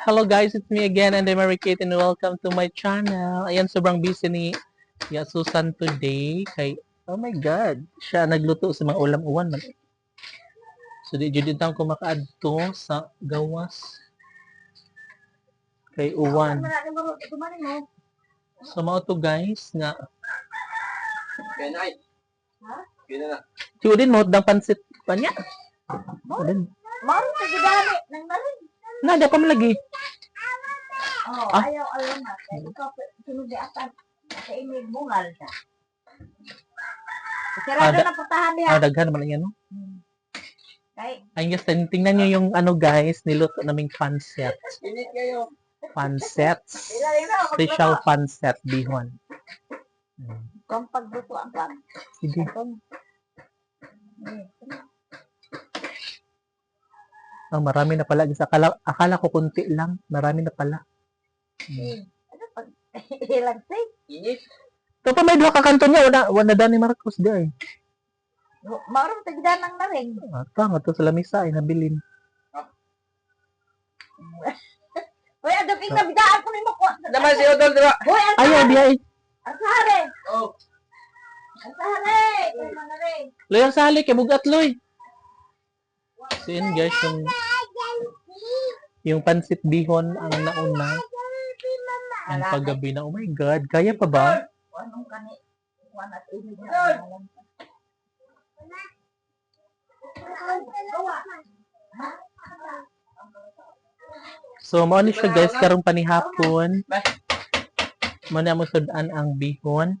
Hello guys, it's me again and I'm Mary Kate and welcome to my channel. Ayan, sobrang busy ni Ya Susan today. Kay, oh my God, siya nagluto sa mga ulam-uwan. man. So, di jud tayo ko makaadto sa gawas. Kay uwan. So, mao to guys, nga, Kaya na ay. Ha? Kaya na. tiyo din mo, dang pansit pa niya. Din. Maro sa gidali nang narin. Nada pa malagi. Oh, Ah? ayaw alam na. Ikaw sunod di atan. Sa imig bungal siya. Sarado Ada- na putahan niya. Ah, daghan naman yan, no? Ayun guys, tin- tingnan nyo yung ano guys, niluto naming pancet. Init kayo. Ako Special pancet bihon. Hmm. Kung pagluto ang pan. Sige. Ah, marami na pala. Akala, akala ko kunti lang. Marami na pala. Hmm. Ano ilang say? Init. Ito pa may duha ka kanto niya. Wala, wala na ni Marcos di ay. Maro sa gidali nang narin. Ata, nga to sa lamisa ay nabilin. Hoy, adong ikaw bidaan ko ni mo ko. Naman si Odol, di ba? Hoy, ang Ayaw, di ay. Ang sahare. Oh. Ang. Kaya rin. Loy ang sali, kay bugat loy. So yun guys, yung, yung pancit bihon ang nauna. Ang paggabi na, oh my God, kaya pa ba? So, mo ni siya guys, karong panihapon. Mo na mo sudan ang bihon.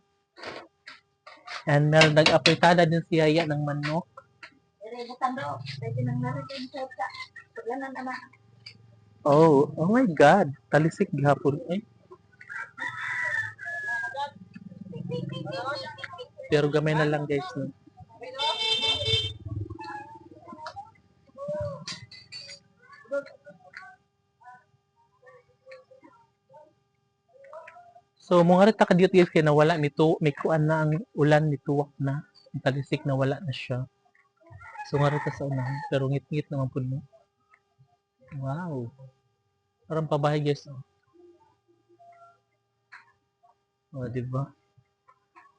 And meron nag-apritada din si Yaya ng manok. Dire butang do. Nang narin din sa sa. Paglanan ama. Oh, oh my God. Talisik gihapon. Eh. Pero gamay na lang guys. No? So, mga rin takadiyot guys kaya nawala nito, may kuan na ang ulan nituwak na. Ang talisik na wala na siya. Rin ka sa unahan. Pero ngit-ngit naman po mo. Wow. Parang pabahay guys. Oh, oh di ba?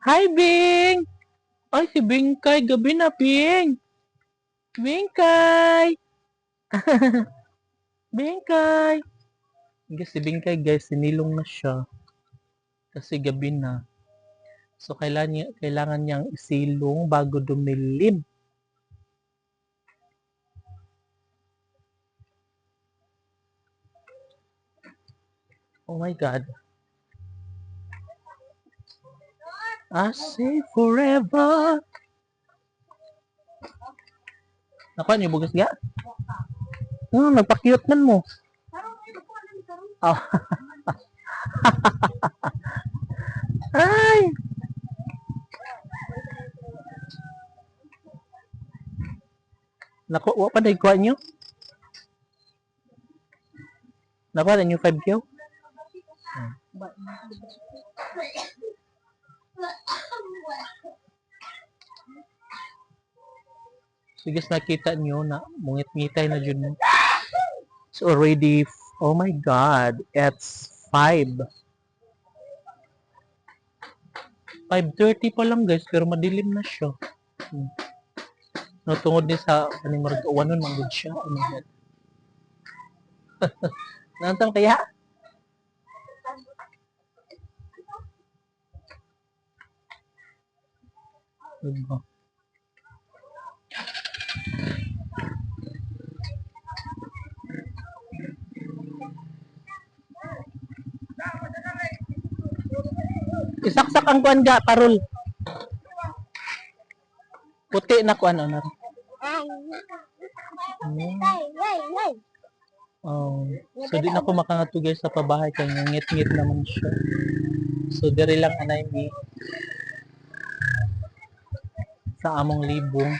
Hi, Bing! Ay, si Bingkay. Gabi na, Bing! Bingkay! Bingkay! Guys, si Bingkay, guys, sinilong na siya. Kasi gabi na. So, kailangan, niya, kailangan niyang isilong bago dumilim. Oh my God. I say forever. Nakuha niyo bugas ga? Oh, nagpa-cute man mo. Oh. Ay! Naku, wa pa na ikuha niyo? Nakuha na niyo 5 kyo? So guys, nakita nyo na mungit-ngitay na dyan. It's already, oh my God, it's 5. 5.30 pa lang guys, pero madilim na siya. Hmm. No, tungod din sa kaning marag uwanon man gud siya. God. Nantang kaya? Diba? Isaksak ang kuan ga, parol. Puti na kuan ano. Oh. So di na ako makangato guys sa pabahay kay ngit-ngit naman siya. So diri lang anay mi sa among libong.